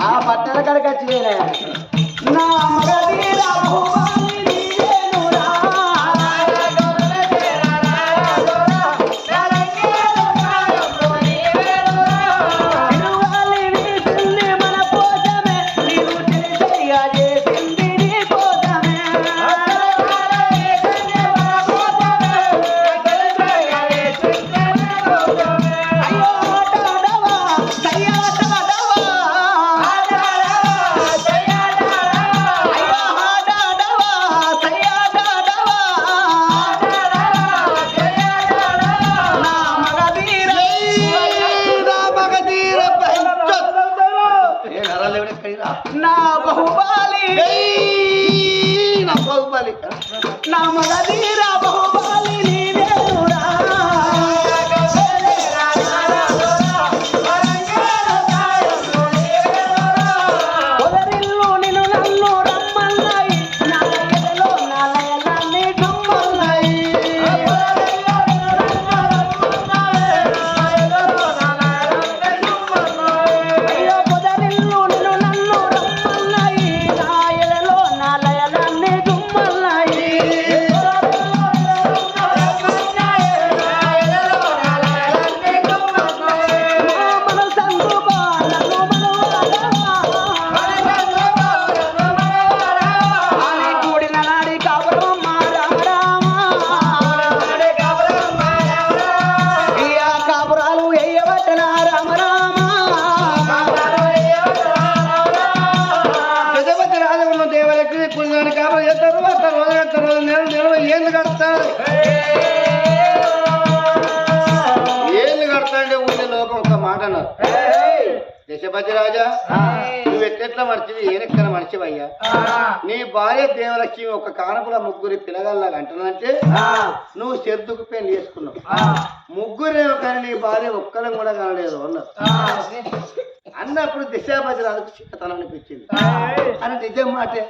ఆ పట్టణ కడకచ్చి నా మగధీర దశపతి రాజా నువ్వు ఎట్లెట్లా మనిషివి ఏనెక్కన మనిషివయ్యా? నీ భార్య దేవలక్ష్మి ఒక కానపుల ముగ్గురి పిల్లగల్లాగా అంటున్నంటే నువ్వు చెరుతుకు పెళ్ళి చేసుకున్నావు. ముగ్గురే కానీ నీ భార్య ఒక్కరం కూడా కానలేదు అన్నారు అన్నప్పుడు దిశాపతి రాజుకు చిక్కతనం అనిపించింది. అని నిజం మాటే.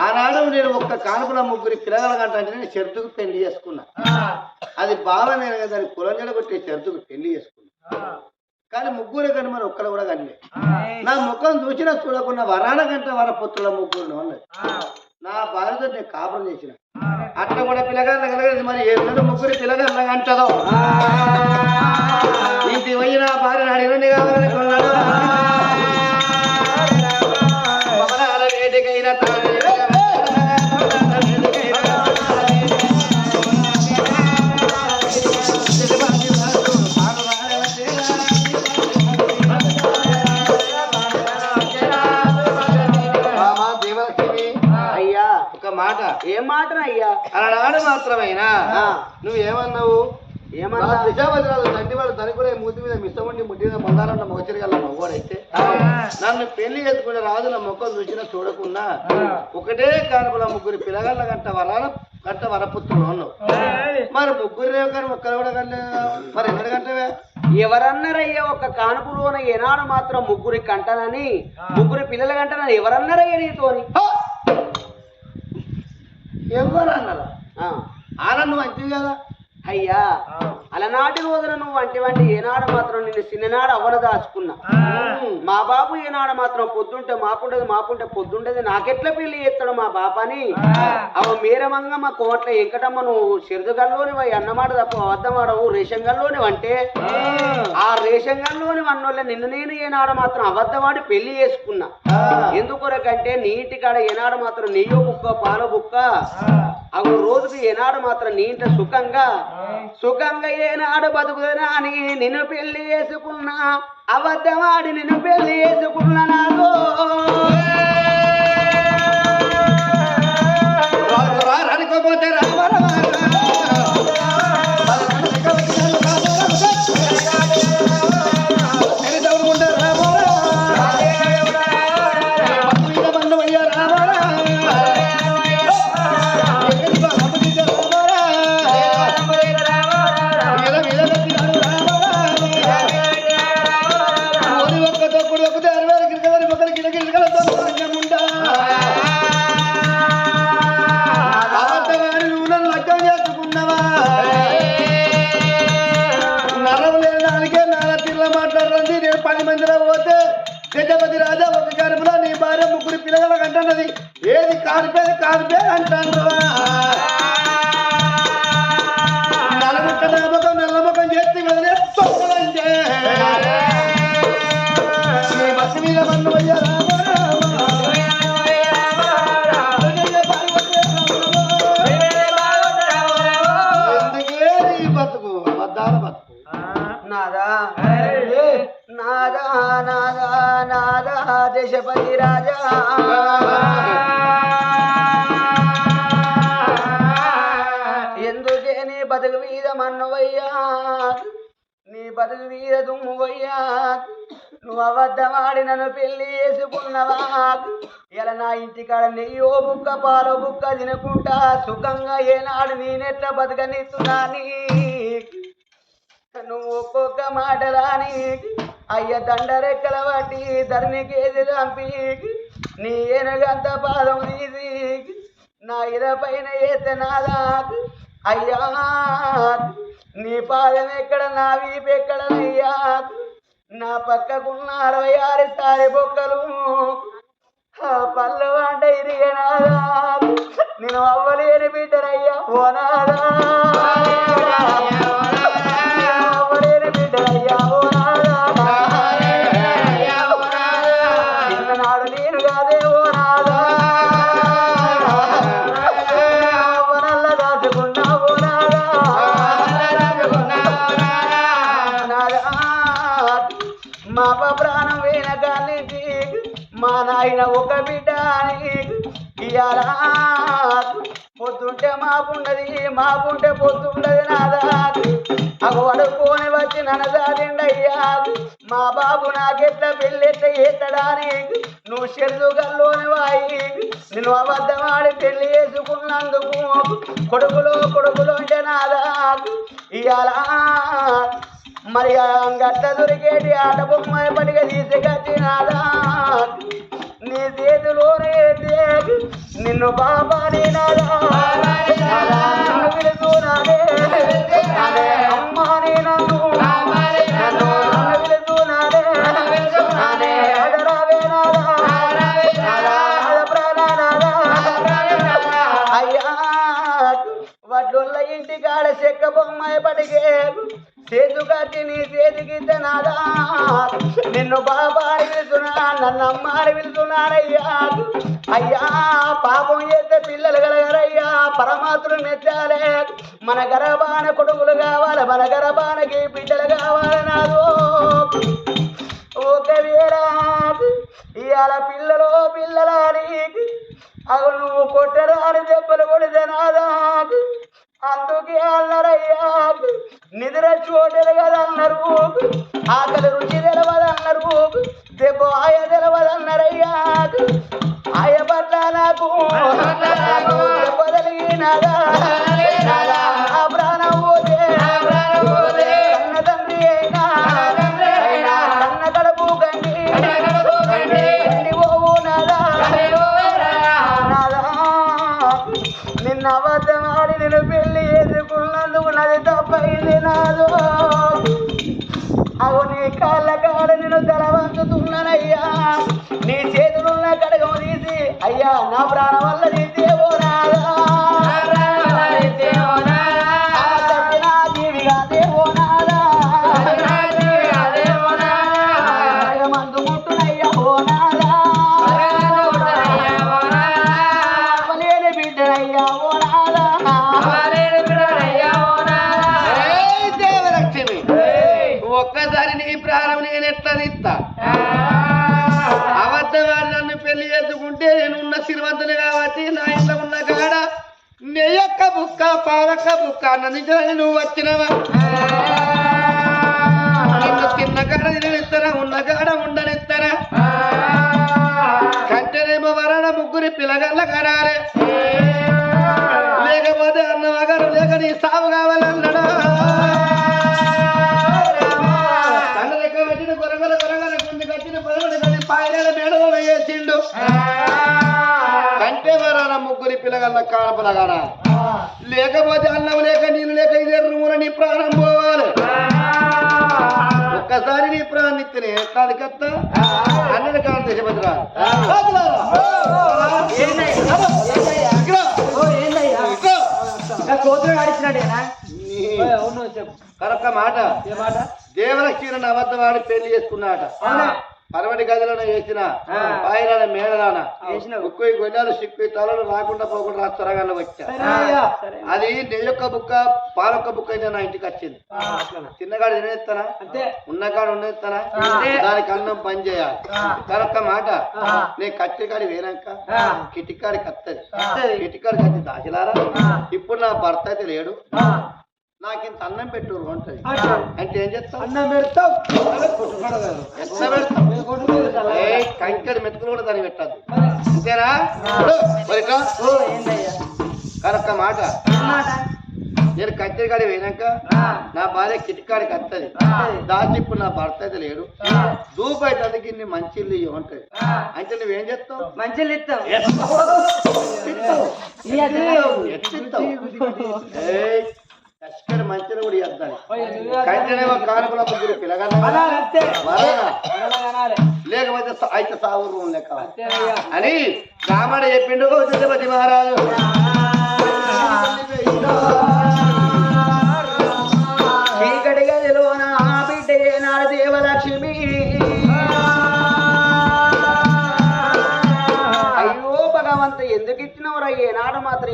ఆనాడు నేను ఒక్క కానుపుల ముగ్గురి పిల్లగలగంటే నేను చెరుతుకు పెళ్ళి చేసుకున్నా. అది బావ నేను కదా దాన్ని కులంజడ కొట్టి చెరుతుకు పెళ్ళి చేసుకున్నా. కానీ ముగ్గురు కానీ మరి ఒక్కరు కూడా కనిలే. నా ముఖం చూసినా చూడకుండా వరాన గంట వరపుత్రుల ముగ్గురు ఉన్నది నా భార్యతో నేను కాపురం చేసిన. అట్లా కూడా పిల్లగాళ్ళ కలగదు మరి ఏ ముగ్గురు పిల్లగాళ్ళ అంటదో? ఇంటి పోయి నా భార్య అడిగినండి కావాలని ఏం మాటనయ్యా అలనాడు మాత్రమేనా? ఆ. నువ్వేమన్నావు? ఏమన్నా విశావతిరాజు తండ్రి వాళ్ళు తనుకునే మూతి మీద ముట్టి నన్ను పెళ్ళి చేసుకునే రాజు నా ముఖం చూసినా చూడకుండా ఒకటే కానుపుల ముగ్గురు పిల్లగళ్ళ గంట వరాల గంట వరపుత్రులు అన్నావు. మరి ముగ్గురు కానీ ఒక్కరు కూడా మరి ఎన్నడు గంటవే ఎవరన్నారయ్యా ఒక కానుపులోన ఏనాడు మాత్రం ముగ్గురి కంటనని ముగ్గురి పిల్లల కంటనని ఎవరన్నారయ్యా నీతోని? ఎవరు అన్నదా ఆ, ఆనందం మంచిది కదా? అయ్యా అలనాటి రోజున నువ్వు అంటే వంటి ఏనాడు మాత్రం నిన్ను చిన్ననాడు అవ్వన దాచుకున్నా. మా బాబు ఏనాడు మాత్రం పొద్దుంటే మాపుంటది మాపుంటే పొద్దుంటది నాకెట్లా పెళ్ళి చేస్తాడు మా బాపాని అవ మీరమంగా మా కోట్ల వెంకటమ్మ నువ్వు సిరుదుగల్లోని పోయి అన్నమాట తప్ప అబద్ధమాడవు రేషంగల్లోని అంటే? ఆ. రేషంగల్లోని వన్నోళ్ళ నిన్ను నేను ఏనాడు మాత్రం అబద్ధమాడి పెళ్ళి చేసుకున్నా. ఎందుకొరకంటే నీటి కాడ ఏనాడు మాత్రం నెయ్యో బుక్క పాల బుక్క? అవి రోజుకి ఏనాడు మాత్రం నీ ఇంట సుఖంగా సుఖంగా ఏనాడు బతుకుదనా అని నిన్ను పెళ్ళి చేసుకున్నా అబద్ధమాడి నిన్ను పెళ్ళి చేసుకున్నా నాకు అంటున్నది. ఏది కాలిపేది కాలిపేది అంటాను. నలముఖ నమ్మకం నల్లముఖం చేస్తే వదిలే తొక్కలంటే బస్సు మీద మన్ను బతుకు? నాదా నాదా నాదా నాదా దేశపతి రాజా. మీద నువ్వు అబద్ధమాడి నన్ను పెళ్ళి చేసుకున్నవా? ఇలా నా ఇంటికాడ నెయ్యో బుక్క పాలో బుక్క తినకుండా సుఖంగా ఏనాడు నేనెట్లా బతకనిస్తున్నాని నువ్వు ఒక్కొక్క మాట రాని అయ్య దండరెక్కల బట్టి ధరణికేది చంపి నీ ఏనుగంత పాదం తీసి నా ఇద పైన ఏతనాదా అయ్యా. నీ పాదం ఎక్కడ నా వీపు ఎక్కడనయ్యా నా పక్కకున్న అరవై ఆరు సారి బొక్కలు. ఆ పళ్ళు అంటే ఇరిగనాదా నేను అవ్వలేని బిడ్డరయ్యా ఓ మాకున్నది మాకుంటే మాపుంటే నాదాదు నాదా. అగ అడుక్కొని వచ్చి ననదాదిండయ్యా మా బాబు నాకెట్ల పెళ్ళెట్ల ఏతడాని నువ్వు చెరుదు గల్లోని వాయి. నేను అబద్ధమాడి పెళ్ళి చేసుకున్నందుకు కొడుకులో కొడుకులు అంటే నాదా. ఇయ్యాల మరి ఆ గట్ట దొరికేటి ఆట బొమ్మ పడిగ తీసుకొచ్చినాదా నీ చేతిలోనే నిన్ను బాబాని నాదా నాదా, నిన్ను పిలుస్తున్నానే. నిన్ను బాబా అని పిలుతున్నా అని అయ్యా పాపం చేస్తే పిల్లలు కలగరయ్యా పరమాత్రులు నెచ్చాలే మన గర్భాన కొడుకులు కావాలి మన గర్భానికి బిడ్డలు కావాలి నాదు. ఒకవేళ ఇవాళ పిల్లలు పిల్లలని అవి నువ్వు కొట్టరాని దెబ్బలు నా ప్రాణం వల్ల తీసేవో నాదా ఆ జీవిగా దేవో నాదా మందు ముట్టునయ్యా ఓ నాదా అవ్వలేని బిడ్డనయ్యా ఓ నాదా ఒక్కసారి నీ ప్రాణం నేను ఎట్లా నిస్తా నేను కాబట్టి నా ఇంట్లో ఉన్న కాడ నెయ్యక్క బుక్క పాలక్క బుక్క అన్నదించని నువ్వు వచ్చినవా? నిన్ను తిన్న కాడ తిననిస్తారా ఉన్న కాడ ఉండనిస్తారా కంటేనేమో వరణ ముగ్గురి పిల్లగల్ల కరారే లేకపోతే అన్న మగారు లేక నీ సాగు కావాలన్నాడా? కళ్ళ లెక్క పెట్టిన కొరగల కొరగల గుండి కట్టిన పొరగల కొన్ని పాయల మేడలో వేసిండు. వరాన ముగ్గురి పిల్లగల్ల కానపలగారా లేకపోతే అన్నం లేక నీళ్ళు లేక ఇదే రూముల నీ ప్రాణం పోవాలి. ఒక్క ఒక్కసారి నీ ప్రాణిత్యని ఎట్లాది కత్త అన్నది కాదు ఆడిచ్చినాడేనా కరొక్క మాట. దేవలక్ష్మి అబద్ధవాడి పెళ్ళి చేసుకున్నాట. పరమటి గదిలోనే వేసిన పాయరాల మేడలాన ఉక్కు గొడ్డాలు సిక్కు తలలు రాకుండా పోకుండా రాస్తారగానే వచ్చా. అది నెయ్యొక్క బుక్క పాలొక్క బుక్క అయితే నా ఇంటికి వచ్చింది. చిన్నగాడు తినేస్తానా? ఉన్నగాడు ఉండేస్తానా దానికి అన్నం పని చేయాలి. కరొక్క మాట. నీ కత్తికాడి వేనాక కిటికాడి కత్తది. కిటికాడి కత్తి దాచిలారా? ఇప్పుడు నా భర్త అయితే లేడు. నాకు ఇంత అన్నం పెట్టు ఉంటది అంటే ఏం చేస్తావు? అన్నం పెడతావు. కంకడి మెతుకులు కూడా దాన్ని పెట్టద్దు. అంతేనా. కనుక మాట? నేను కత్తిరికాడి పోయినాక నా భార్య కిటికాడికి వస్తుంది దాచి ఇప్పుడు నా భర్త అయితే లేడు. దూపు అయితే అందుకు ఇన్ని మంచి ఇల్లు ఇయ్యి ఉంటది అంటే నువ్వేం చేస్తావు? మంచిలు ఇస్తాం ఇస్తావు. ఎట్టిస్తావు? కష్టపడి మంచిని కూడా ఇద్దాలి కంటేనేమో కానుకల ముగ్గురు పిల్లగన్నా వరానా? లేకపోతే అయితే సాగు లెక్క. అని రాముడు చెప్పిండు. మహారాజు.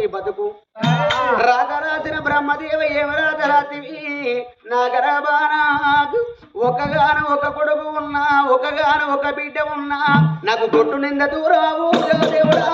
నీ బతుకు. రాగరాసిన బ్రహ్మదేవ ఏమరాధరాతివి నా గర్భానాకు ఒకగాన ఒక కొడుకు ఉన్నా ఒకగాన ఒక బిడ్డ ఉన్నా నాకు గొట్టు నింద దూరావు దేవుడా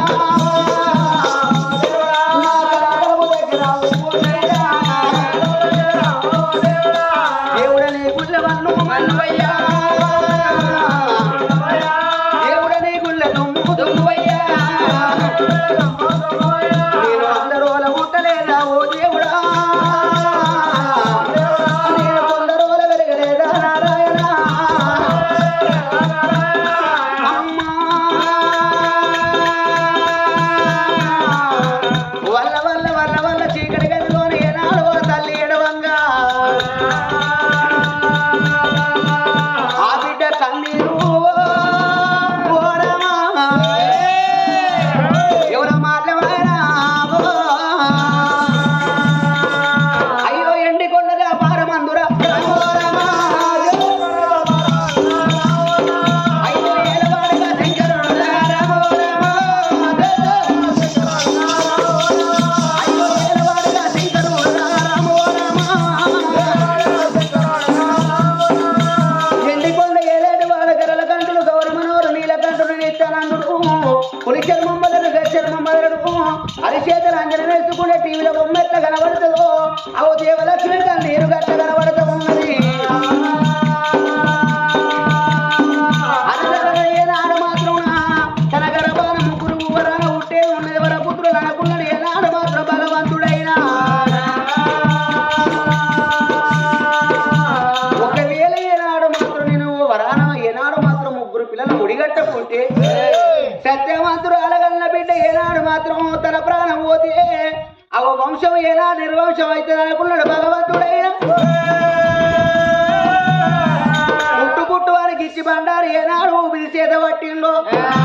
ఏనాడు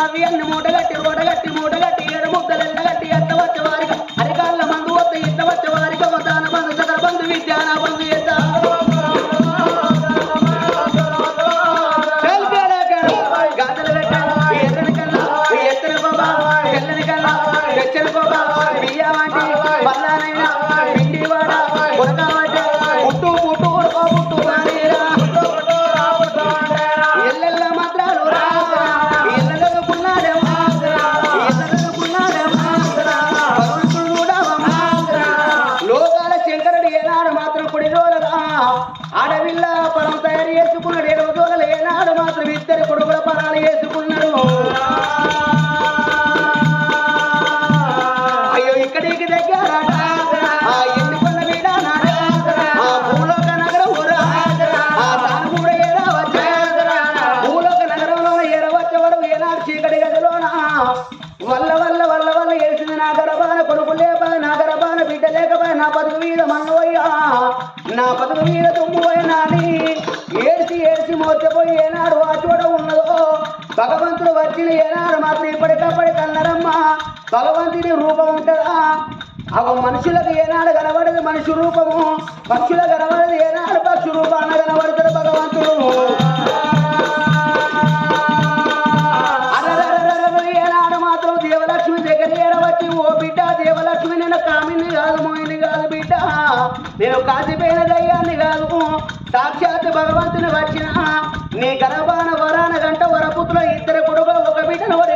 అవి అన్ని మూటగట్టి బతుకు మీద మన్నవయ్యా. నా పదవి మీద పోయినాని ఏడ్చి ఏడ్చి మోర్చపోయి ఏనాడు ఆ చోట ఉన్నదో. భగవంతుడు వచ్చిన ఏనాడు మాత్రం ఇప్పటికప్పటి కన్నరమ్మ భగవంతుని రూపం ఉంటుందా? అవ మనుషులకు ఏనాడు కనబడదు మనిషి రూపము. పక్షుల కనబడదు ఏనాడు పక్షు రూపాన కనబడతాడు భగవంతుడు. ఏనాడు మాత్రం దేవలక్ష్మి దగ్గర ఏడవచ్చి ఓ బిడ్డ దేవలక్ష్మి నేను కామిని కాదు నేను కాసిపోయిన దయ్యాన్ని కాదు. సాక్షాత్ భగవంతుని వచ్చిన నీ గర్భాన వరాన గంట వరపుత్రులు ఇద్దరు కొడుకులు ఒక బిడ్డను వరి